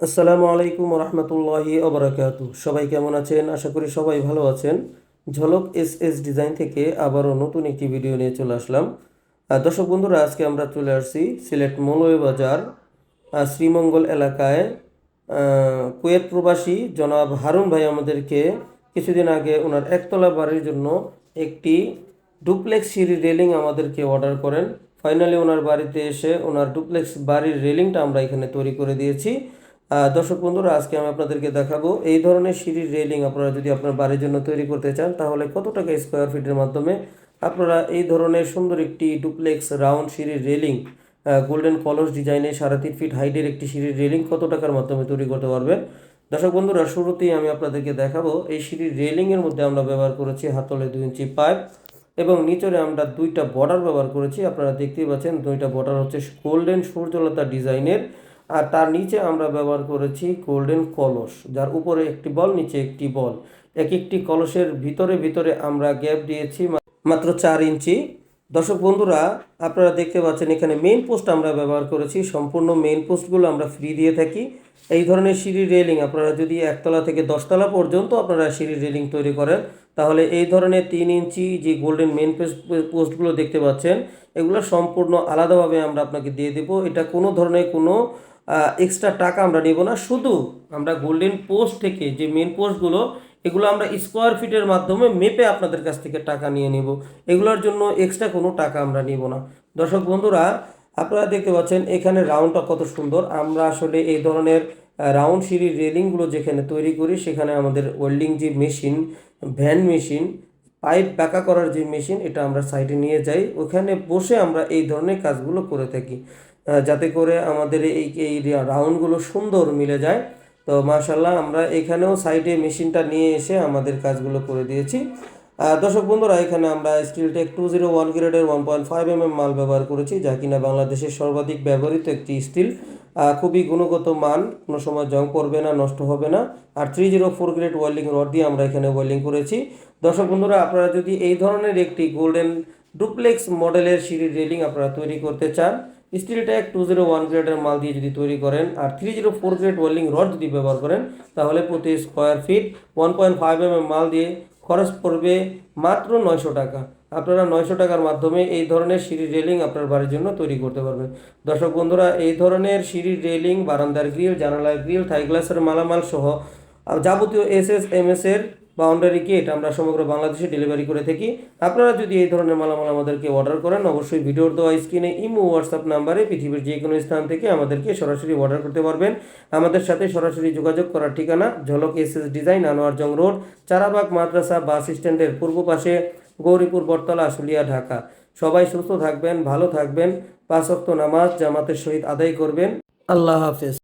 আসসালামু আলাইকুম রহমতুল্লাহি ওবরাকাতু। সবাই কেমন আছেন? আশা করি সবাই ভালো আছেন। ঝলক এস এস ডিজাইন থেকে আবারও নতুন একটি ভিডিও নিয়ে চলে আসলাম। দর্শক বন্ধুরা, আজকে আমরা চলে আসছি সিলেট মৌলভী বাজার শ্রীমঙ্গল এলাকায়। কুয়েত প্রবাসী জনাব হারুন ভাই আমাদেরকে কিছুদিন আগে ওনার একতলা বাড়ির জন্য একটি ডুপ্লেক্স সিঁড়ি রেলিং আমাদেরকে অর্ডার করেন। ফাইনালি ওনার বাড়িতে এসে ওনার ডুপ্লেক্স বাড়ির রেলিংটা আমরা এখানে তৈরি করে দিয়েছি। দর্শক বন্ধুরা, আজকে আমি আপনাদেরকে দেখাবো এই ধরনের সিঁড়ির রেলিং আপনারা যদি আপনার বাড়ির জন্য তৈরি করতে চান, তাহলে কত টাকা স্কোয়ার ফিটের মাধ্যমে আপনারা এই ধরনের সুন্দর একটি ডুপ্লেক্স রাউন্ড সিঁড়ির রেলিং গোল্ডেন কলস ডিজাইনে সাড়ে তিন ফিট হাইটের একটি সিঁড়ির রেলিং কত টাকার মাধ্যমে তৈরি করতে পারবেন? দর্শক বন্ধুরা, শুরুতেই আমি আপনাদেরকে দেখাবো, এই সিঁড়ির রেলিংয়ের মধ্যে আমরা ব্যবহার করেছি হাতলে দুই ইঞ্চি পাইপ এবং নিচরে আমরা দুইটা বর্ডার ব্যবহার করেছি। আপনারা দেখতেই পাচ্ছেন, দুইটা বর্ডার হচ্ছে গোল্ডেন সূর্যলতা ডিজাইনের আর তার নিচে আমরা ব্যবহার করেছি গোল্ডেন কলস যার উপরে একটি বল, নিচে একটি বল। এক একটি কলসের ভিতরে ভিতরে আমরা গ্যাপ দিয়েছি মাত্র চার ইঞ্চি। দর্শক বন্ধুরা, আপনারা দেখতে পাচ্ছেন এখানে মেইন পোস্ট আমরা ব্যবহার করেছি। সম্পূর্ণ মেইন পোস্টগুলো আমরা ফ্রি দিয়ে থাকি। এই ধরনের সিঁড়ি রেলিং আপনারা যদি একতলা থেকে দশতলা পর্যন্ত আপনারা সিঁড়ি রেলিং তৈরি করেন, তাহলে এই ধরনের তিন ইঞ্চি যে গোল্ডেন মেইন পোস্টগুলো দেখতে পাচ্ছেন, এগুলো সম্পূর্ণ আলাদাভাবে আমরা আপনাকে দিয়ে দেবো। এটা কোনো ধরনের কোনো এক্সট্রা টাকা আমরা নেব না। শুধু আমরা গোল্ডেন পোস্ট থেকে যে মেন পোস্টগুলো এগুলো আমরা স্কোয়ার ফিটের মাধ্যমে মেপে আপনাদের কাছ থেকে টাকা নিয়ে নেব। এগুলোর জন্য এক্সট্রা কোনো টাকা আমরা নিব না। দর্শক বন্ধুরা, আপনারা দেখতে পাচ্ছেন এখানে রাউন্ডটা কত সুন্দর। আমরা আসলে এই ধরনের রাউন্ড সিঁড়ির রেলিংগুলো যেখানে তৈরি করি, সেখানে আমাদের ওয়েল্ডিং যে মেশিন ভ্যান মেশিন পাইপ বাঁকা করার যে মেশিন এটা আমরা সাইডে নিয়ে যাই। ওখানে বসে আমরা এই ধরনের কাজগুলো করে থাকি। যাতে করে আমাদের এই এই রাউন্ডগুলো সুন্দর মিলে যায়। তো মাশাল্লাহ আমরা এখানেও সাইডে মেশিনটা নিয়ে এসে আমাদের কাজগুলো করে দিয়েছি। দর্শক বন্ধুরা, এখানে আমরা স্টিলটেক টু জিরো ওয়ান গ্রেডের one point five M M মাল ব্যবহার করেছি, যা কিনা বাংলাদেশের সর্বাধিক ব্যবহৃত একটি স্টিল খুবই গুণগত মান, কোনো সময় জং করবে না, নষ্ট হবে না। আর three zero four grade welding rod দিয়ে আমরা এখানে ওয়েল্ডিং করেছি। দর্শক বন্ধুরা, আপনারা যদি এই ধরনের একটি গোল্ডেন ডুপ্লেক্স মডেলের সিঁড়ির রেলিং আপনারা তৈরি করতে চান steel tag two zero one গ্রেডের মাল দিয়ে যদি তৈরি করেন আর three zero four grade welding rod যদি ব্যবহার করেন, তাহলে প্রতি square feet one point five M মাল দিয়ে খরচ পড়বে মাত্র নয়শো টাকা। আপনারা নয়শো টাকার মাধ্যমে এই ধরনের সিঁড়ির রেলিং আপনার বাড়ির জন্য তৈরি করতে পারবেন। দর্শক বন্ধুরা, এই ধরনের সিঁড়ির রেলিং, বারান্দার গ্রিল, জানালার গ্রিল, থাই গ্লাসের মালামাল সহ যাবতীয় এস এস এম এস এর বাউন্ডারি গেট আমরা সমগ্র বাংলাদেশে ডেলিভারি করে থাকি। আপনারা যদি এই ধরনের মালামাল আমাদেরকে অর্ডার করেন, অবশ্যই ভিডিওর দেওয়া স্ক্রিনে ইমো হোয়াটসঅ্যাপ নাম্বারে পৃথিবীর যে কোনো স্থান থেকে আমাদেরকে সরাসরি অর্ডার করতে পারবেন। আমাদের সাথে সরাসরি যোগাযোগ করার ঠিকানা Jhalak S S design, Anwar Jang road, Charabag Madrasa bus স্ট্যান্ডের পূর্ব পাশে, গৌরীপুর বটতলা, আশুলিয়া, ঢাকা। সবাই সুস্থ থাকবেন, ভালো থাকবেন। পাঁচ নামাজ জামাতের সহিত আদায় করবেন। আল্লাহ হাফেজ।